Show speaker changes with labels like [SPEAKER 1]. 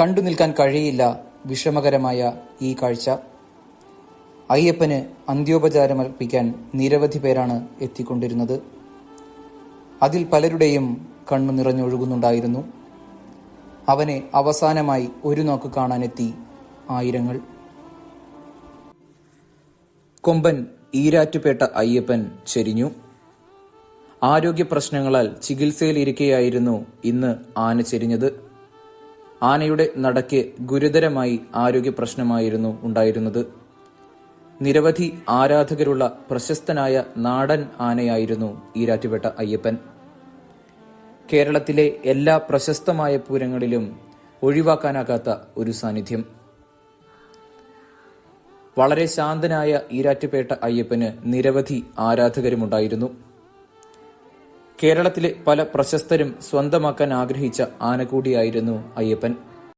[SPEAKER 1] കണ്ടു നിൽക്കാൻ കഴിയില്ല വിഷമകരമായ ഈ കാഴ്ച. അയ്യപ്പന് അന്ത്യോപചാരമർപ്പിക്കാൻ നിരവധി പേരാണ് എത്തിക്കൊണ്ടിരുന്നത്. അതിൽ പലരുടെയും കണ്ണു നിറഞ്ഞൊഴുകുന്നുണ്ടായിരുന്നു. അവനെ അവസാനമായി ഒരു നോക്ക് കാണാനെത്തി ആയിരങ്ങൾ. കൊമ്പൻ ഈരാറ്റുപേട്ട അയ്യപ്പൻ ചെരിഞ്ഞു. ആരോഗ്യ പ്രശ്നങ്ങളാൽ ചികിത്സയിലിരിക്കെയായിരുന്നു ഇന്ന് ആന ചെരിഞ്ഞത്. ആനയുടെ നടക്ക് ഗുരുതരമായി ആരോഗ്യ പ്രശ്നമായിരുന്നു ഉണ്ടായിരുന്നത്. നിരവധി ആരാധകരുള്ള പ്രശസ്തനായ നാടൻ ആനയായിരുന്നു ഈരാറ്റുപേട്ട അയ്യപ്പൻ. കേരളത്തിലെ എല്ലാ പ്രശസ്തമായ പൂരങ്ങളിലും ഒഴിവാക്കാനാകാത്ത ഒരു സാന്നിധ്യം. വളരെ ശാന്തനായ ഈരാറ്റുപേട്ട അയ്യപ്പന് നിരവധി ആരാധകരുമുണ്ടായിരുന്നു. കേരളത്തിലെ പല പ്രശസ്തരും സ്വന്തമാക്കാൻ ആഗ്രഹിച്ച ആന കൂടിയായിരുന്നു അയ്യപ്പൻ.